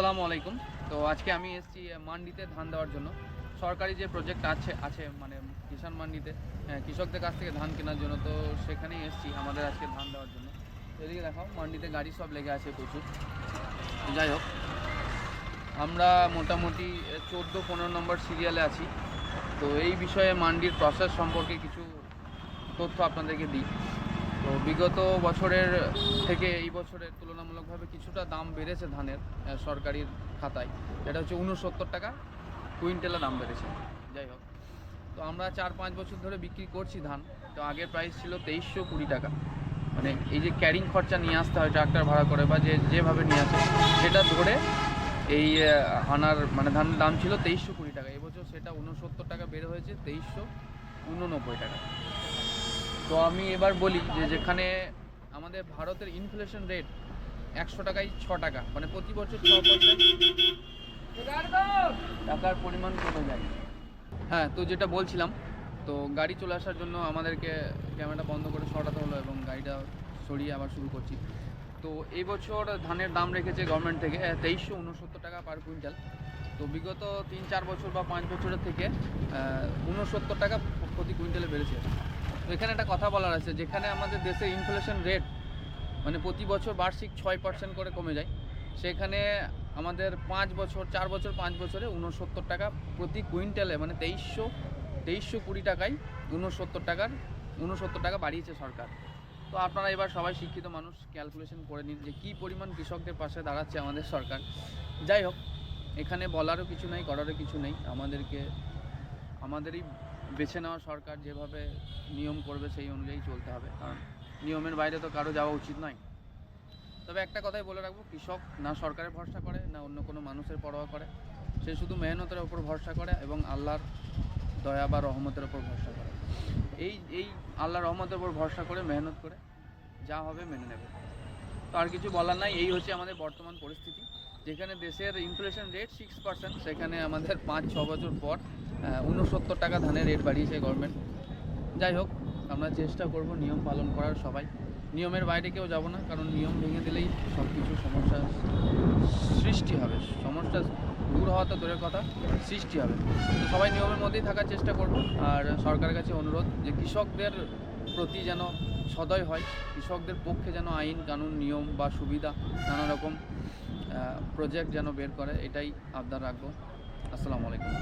আসসালামু আলাইকুম। তো আজকে আমি এসেছি মান্ডিতে ধান দেওয়ার জন্য। সরকারি যে প্রজেক্ট আছে আছে মানে কিষাণ মান্ডিতে কৃষকদের কাছ থেকে ধান কেনার জন্য। তো সেখানেই এসেছি আমাদের আজকে ধান দেওয়ার জন্য। তো এদিকে দেখাও মান্ডিতে গাড়ি সব লেগে আছে প্রচুর। যাই হোক, আমরা মোটামুটি চোদ্দ, পনেরো নম্বর সিরিয়ালে আছি। তো এই বিষয়ে মান্ডির প্রসেস সম্পর্কে কিছু তথ্য আপনাদেরকে দিই। তো বিগত বছরের থেকে এই বছরের তুলনামূলকভাবে কিছুটা দাম বেড়েছে ধানের সরকারি খাতায়। এটা হচ্ছে উনসত্তর টাকা কুইন্টালে দাম বেড়েছে। যাই হোক, তো আমরা চার পাঁচ বছর ধরে বিক্রি করছি ধান, তো আগের প্রাইস ছিল তেইশশো কুড়ি টাকা। মানে এই যে ক্যারিং খরচা নিয়ে আসতে হয় ট্রাক্টর ভাড়া করে বা যে যেভাবে নিয়ে আসে, সেটা ধরে এই আনার মানে ধানের দাম ছিল তেইশশো কুড়ি টাকা। এবছর সেটা উনসত্তর টাকা বেড়ে হয়েছে তেইশশো উননব্বই টাকা। তো আমি এবার বলি যে যেখানে আমাদের ভারতের ইনফ্লেশন রেট একশো টাকায় ছ টাকা মানে প্রতি বছর ছ টাকার পরিমাণ কমে যায়। হ্যাঁ তো যেটা বলছিলাম, তো গাড়ি চলে আসার জন্য আমাদেরকে ক্যামেরাটা বন্ধ করে সরাতে হলো এবং গাড়িটা সরিয়ে আবার শুরু করছি। তো এই বছর ধানের দাম রেখেছে গভর্নমেন্ট থেকে তেইশশো উনসত্তর টাকা পার কুইন্টাল তো বিগত তিন, চার বছর বা পাঁচ বছরের থেকে উনসত্তর টাকা প্রতি কুইন্টালে বেড়েছে। তো এখানে একটা কথা বলার আছে, যেখানে আমাদের দেশে ইনফ্লেশন রেট মানে প্রতি বছর বার্ষিক ছয় পার্সেন্ট করে কমে যায়, সেখানে আমাদের পাঁচ বছর, চার বছর, পাঁচ বছরে উনসত্তর টাকা প্রতি কুইন্টালে মানে তেইশশো তেইশশো কুড়ি টাকায় উনসত্তর টাকার উনসত্তর টাকা বাড়িয়েছে সরকার। তো আপনারা এবার সবাই শিক্ষিত মানুষ ক্যালকুলেশন করে নিন যে কী পরিমাণ কৃষকদের পাশে দাঁড়াচ্ছে আমাদের সরকার। যাই হোক এখানে বলারও কিছু নাই, করারও কিছু নেই। আমাদেরকে, আমাদেরই বেছে নেওয়া সরকার যেভাবে নিয়ম করবে সেই অনুযায়ী চলতে হবে। কারণ নিয়মের বাইরে তো কারও যাওয়া উচিত নয়। তবে একটা কথাই বলে রাখব, কৃষক না সরকারের ভরসা করে, না অন্য কোনো মানুষের পরোয়া করে। সে শুধু মেহনতের ওপর ভরসা করে এবং আল্লাহর দয়া বা রহমতের ওপর ভরসা করে। এই এই আল্লাহ রহমতের ওপর ভরসা করে, মেহনত করে যা হবে মেনে নেবে। তো আর কিছু বলার নাই, এই হচ্ছে আমাদের বর্তমান পরিস্থিতি। যেখানে দেশের ইনফ্লেশন রেট সিক্স পার্সেন্ট সেখানে আমাদের পাঁচ, ছ বছর পর উনসত্তর টাকা ধানের রেট বাড়িয়েছে গভর্নমেন্ট যাই হোক, আমরা চেষ্টা করব নিয়ম পালন করার সবাই। নিয়মের বাইরে কেউ যাব না, কারণ নিয়ম ভেঙে দিলেই সব কিছু সমস্যা সৃষ্টি হবে। সমস্যা দূর হওয়া তো দূরের কথা, সৃষ্টি হবে। তো সবাই নিয়মের মধ্যেই থাকার চেষ্টা করব। আর সরকারের কাছে অনুরোধ যে কৃষকদের প্রতি যেন সদয় হয়, কৃষকদের পক্ষে যেন আইন, কানুন, নিয়ম বা সুবিধা নানা রকম প্রজেক্ট যেন বের করে এটাই আবদার রাখব। আসসালামু আলাইকুম।